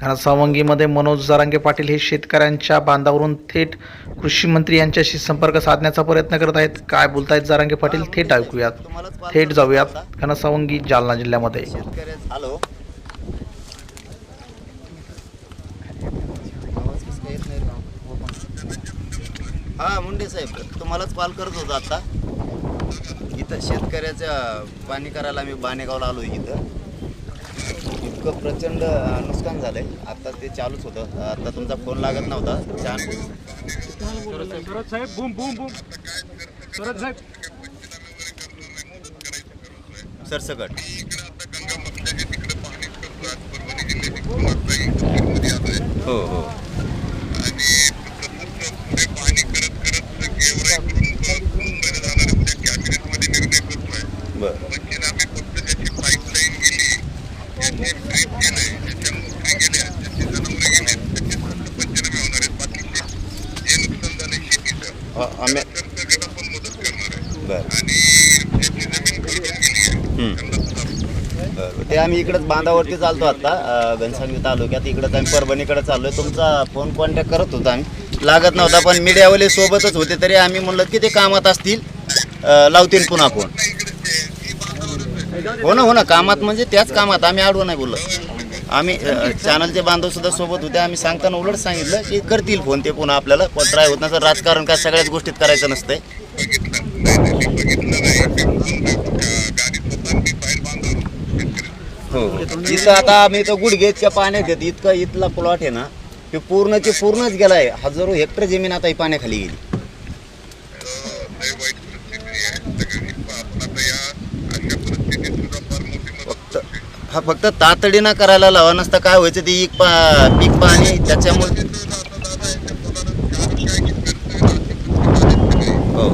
घनसावंगीमध्ये मनोज जरांगे पाटील हे शेतकऱ्यांच्या बांधावरून थेट कृषी मंत्री यांच्याशी संपर्क साधण्याचा प्रयत्न करत आहेत. काय बोलतायत जरांगे पाटील? थेट ऐकूयात. थेट जाऊयात. घनसावंगी जालना जिल्ह्यामध्ये. हॅलो? हो मुंडे साहेब तुम्हालाच कॉल करत होतो आता. इथं शेतकऱ्याच्या पाणी करायला आम्ही बाणेगावला आलो इथं. इतकं प्रचंड नुकसान झालंय. आता ते चालूच होतं. आता तुमचा फोन लागत नव्हता. छान. सुरत साहेब बूम बूम बूम. सुरत साहेब. सरसकट. हो हो. बरं. आम्ही ते आम्ही इकडंच बांधावरती चालतो आता अं, घनसावंगी तालुक्यात. इकडंच आम्ही परभणीकडे चाललोय. तुमचा फोन कॉन्टॅक्ट करत होता आम्ही. लागत नव्हता पण मीडियावाले सोबतच होते. तरी आम्ही म्हणलं की ते कामात असतील? लावतील पुन्हा फोन हो ना हो ना. कामात म्हणजे त्याच कामात. आम्ही आडवं नाही बोललो आम्ही चॅनलचे बांधव सुद्धा सोबत होते. आम्ही सांगताना उलट सांगितलं की करतील फोन ते पुन्हा आपल्याला. ट्राय होत नसतं राजकारण काय सगळ्याच गोष्टीत करायचं नसतंय. हो. इथं आता आम्ही तर गुडघेच्या पाण्यात घेत इतकं इथला प्लॉट आहे ना ते पूर्णचे पूर्णच गेलाय. हजारो हेक्टर जमीन आता ही पाण्याखाली गेली. हा फक्त तातडीनं करायला लावा नसता काय व्हायचं ते एक पा पीक पाणी त्याच्यामुळे हो.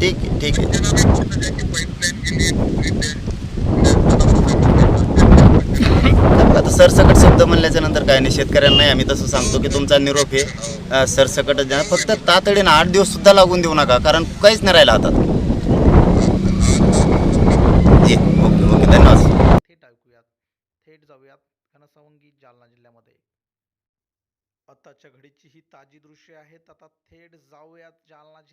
ठीक आहे ठीक आहे. आता सरसकट शब्द म्हणल्याच्या नंतर काय नाही शेतकऱ्यांना नाही आम्ही तसं सांगतो की तुमचा निरोप हे सरसकटच सरसकट द्या. फक्त तातडीनं आठ दिवस सुद्धा लागून देऊ नका कारण काहीच नाही राहिला हातात. थेट जाऊयात घनसावंगी जालना जिल्ह्यामध्ये. आताच्या घडीची ही ताजी दृश्य आहेत आता थेट जाऊयात जालना